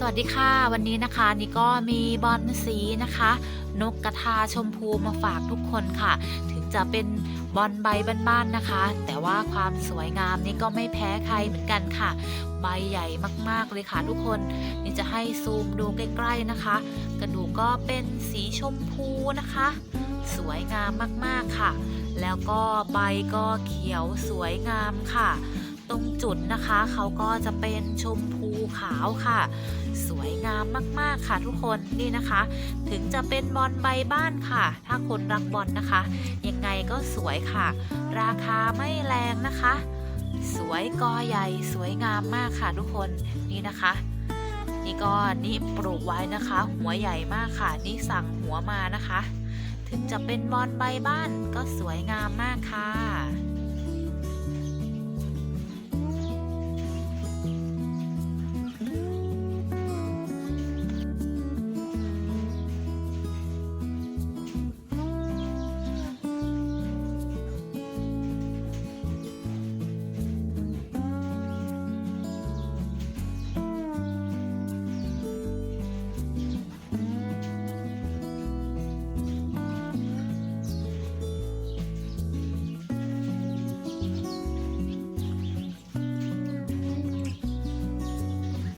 สวัสดีค่ะ วันนี้นะคะนี่ก็มีบอลสีนะคะ นกกระทาชมพูมาฝากทุกคนค่ะ ถึงจะเป็นบอลใบบ้านๆนะคะ แต่ว่าความสวยงามนี่ก็ไม่แพ้ใครเหมือนกันค่ะ ใบใหญ่มากๆเลยค่ะทุกคนนี่จะให้ซูมดูใกล้ๆนะคะ กระดูกก็เป็นสีชมพูนะคะ สวยงามมากๆค่ะ แล้วก็ใบก็เขียวสวยงามค่ะ ตรงจุดนะคะ เขาก็จะเป็นชมพูขาวค่ะ สวยงามมากๆค่ะทุกคนนี่นะคะ ถึงจะเป็นบอลใบบ้านค่ะ ถ้าคนรักบอลนะคะ ยังไงก็สวยค่ะ ราคาไม่แรงนะคะ สวยกอใหญ่สวยงามมากค่ะทุกคนนี่นะคะนี่ก็นี่ปลูกไว้นะคะ หัวใหญ่มากค่ะ นี่สั่งหัวมานะคะ ถึงจะเป็นบอลใบบ้านก็สวยงามมากค่ะ